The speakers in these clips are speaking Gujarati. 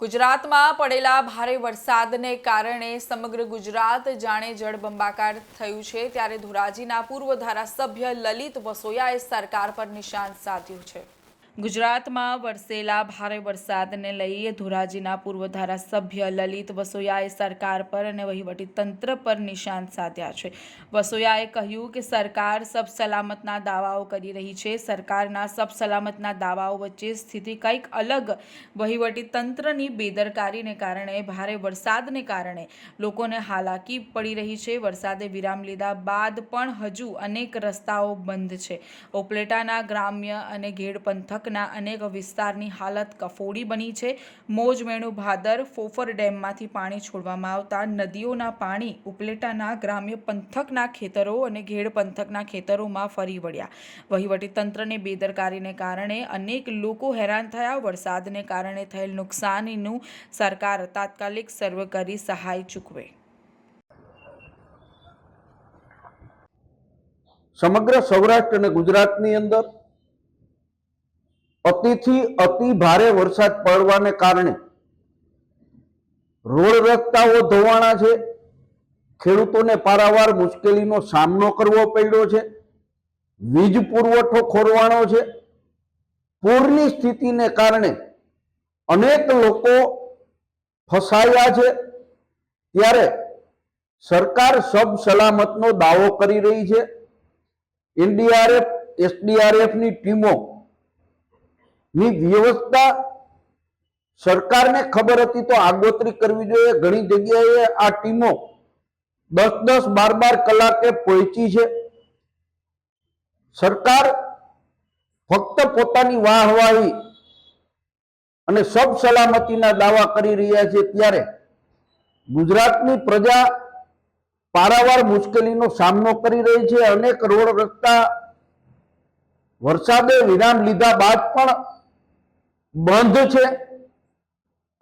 ગુજરાતમાં પડેલા ભારે વરસાદને કારણે સમગ્ર ગુજરાત જાણે જળબંબાકાર થયું છે. ત્યારે ધોરાજીના પૂર્વ ધારાસભ્ય લલિત વસોયાએ સરકાર પર નિશાન સાધ્યું છે. ગુજરાતમાં વરસેલા ભારે વરસાદને લઈ ધોરાજીના પૂર્વ ધારાસભ્ય લલિત વસોયાએ સરકાર પર અને વહીવટી તંત્ર પર નિશાન સાધ્યા છે. વસોયાએ કહ્યું કે સરકાર સબ સલામતના દાવાઓ કરી રહી છે. સરકારના સબ સલામતના દાવાઓ વચ્ચે સ્થિતિ કંઈક અલગ વહીવટી તંત્રની બેદરકારીને કારણે, ભારે વરસાદને કારણે લોકોને હાલાકી પડી રહી છે. વરસાદે વિરામ લીધા બાદ પણ હજુ અનેક રસ્તાઓ બંધ છે. ઓપલેટાના ગ્રામ્ય અને ઘેડ પંથકના અનેક વિસ્તારની હાલત કફોડી બની છે. મોજમેણું ભાદર ફોફર ડેમમાંથી પાણી છોડવામાં આવતા નદીઓના પાણી ઉપલેટાના ગ્રામ્ય પંથકના ખેતરો અને ઘેડ પંથકના ખેતરોમાં ફરી વળ્યા. વહીવટીતંત્રની બેદરકારીને કારણે અનેક લોકો હેરાન થયા. વરસાદને કારણે થયેલ નુકસાનીનું સરકાર તાત્કાલિક સર્વે કરી સહાય ચૂકવે. સમગ્ર સૌરાષ્ટ્ર અને ગુજરાતની અંદર અતિથી અતિ ભારે વરસાદ પડવાને કારણે રોડ રસ્તાઓ ધોવાણા છે. ખેડૂતોને પારાવાર મુશ્કેલીનો સામનો કરવો પડ્યો છે. વીજ પુરવઠો ખોરવાનો છે. પૂરની સ્થિતિને કારણે અનેક લોકો ફસાયા છે. ત્યારે સરકાર સબ સલામતનો દાવો કરી રહી છે. એનડીઆરએફ, એસડીઆરએફની ટીમો ની વ્યવસ્થા સરકારને ખબર હતી તો આગોતરી કરવી જોઈએ. ઘણી જગ્યાએ આ ટીમો દસ દસ બાર બાર કલાકે પહોંચી છે. સરકાર ફક્ત પોતાની વાહવાહી અને સબ સલામતીના દાવા કરી રહ્યા છે ત્યારે ગુજરાતની પ્રજા પારાવાર મુશ્કેલીનો સામનો કરી રહી છે. અનેક રોડ રસ્તા વરસાદે વિરામ લીધા બાદ પણ બંધ છે.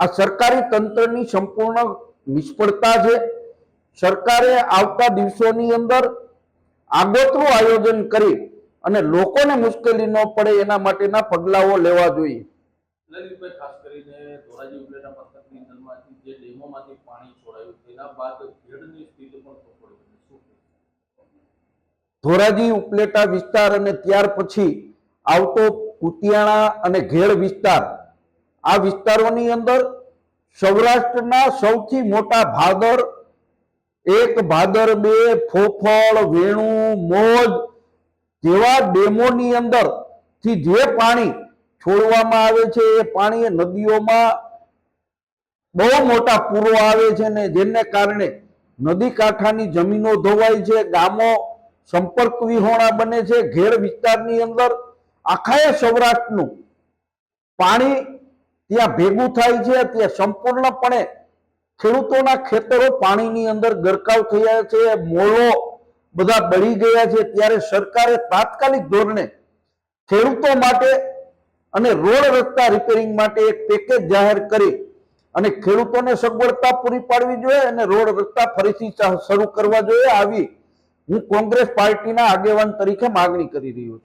આ સરકારી તંત્રની સંપૂર્ણ નિષ્ફળતા છે. સરકારે આવતા દિવસોની અંદર આગોતરું આયોજન કરી અને લોકોને મુશ્કેલી ન પડે એના માટેના પગલાઓ લેવા જોઈએ. ખાસ કરીને ધોરાજી ઉપલેટા પંથકની અંદરમાંથી જે ડેમોમાંથી પાણી છોડાયું તેના બાદ ખેડની સ્થિતિ પણ કફોડી બની શું કહેશો? ધોરાજી ઉપલેટા વિસ્તાર અને ત્યાર પછી આવતો કુતિયાણા અને ઘેડ વિસ્તાર. આ વિસ્તારોની અંદર સૌરાષ્ટ્રના સૌથી મોટા ભાદર, એક ભાદર બે, ફોફળ, વેણુ, મોજ જેવા ડેમોની અંદરથી જે પાણી છોડવામાં આવે છે, એ પાણી નદીઓમાં બહુ મોટા પૂરો આવે છે ને જેને કારણે નદી કાંઠાની જમીનો ધોવાય છે, ગામો સંપર્ક વિહોણા બને છે ઘેર વિસ્તારની અંદર આખાએ સૌરાષ્ટ્રનું પાણી ત્યાં ભેગું થાય છે, ત્યાં સંપૂર્ણપણે ખેડૂતોના ખેતરો પાણીની અંદર ગરકાવ થયા છે મોળો બધા બળી ગયા છે. ત્યારે સરકારે તાત્કાલિક ધોરણે ખેડૂતો માટે અને રોડ રસ્તા રિપેરિંગ માટે એક પેકેજ જાહેર કરી અને ખેડૂતોને સગવડતા પૂરી પાડવી જોઈએ અને રોડ રસ્તા ફરીથી શરૂ કરવા જોઈએ. આવી હું કોંગ્રેસ પાર્ટીના આગેવાન તરીકે માગણી કરી રહ્યો છું.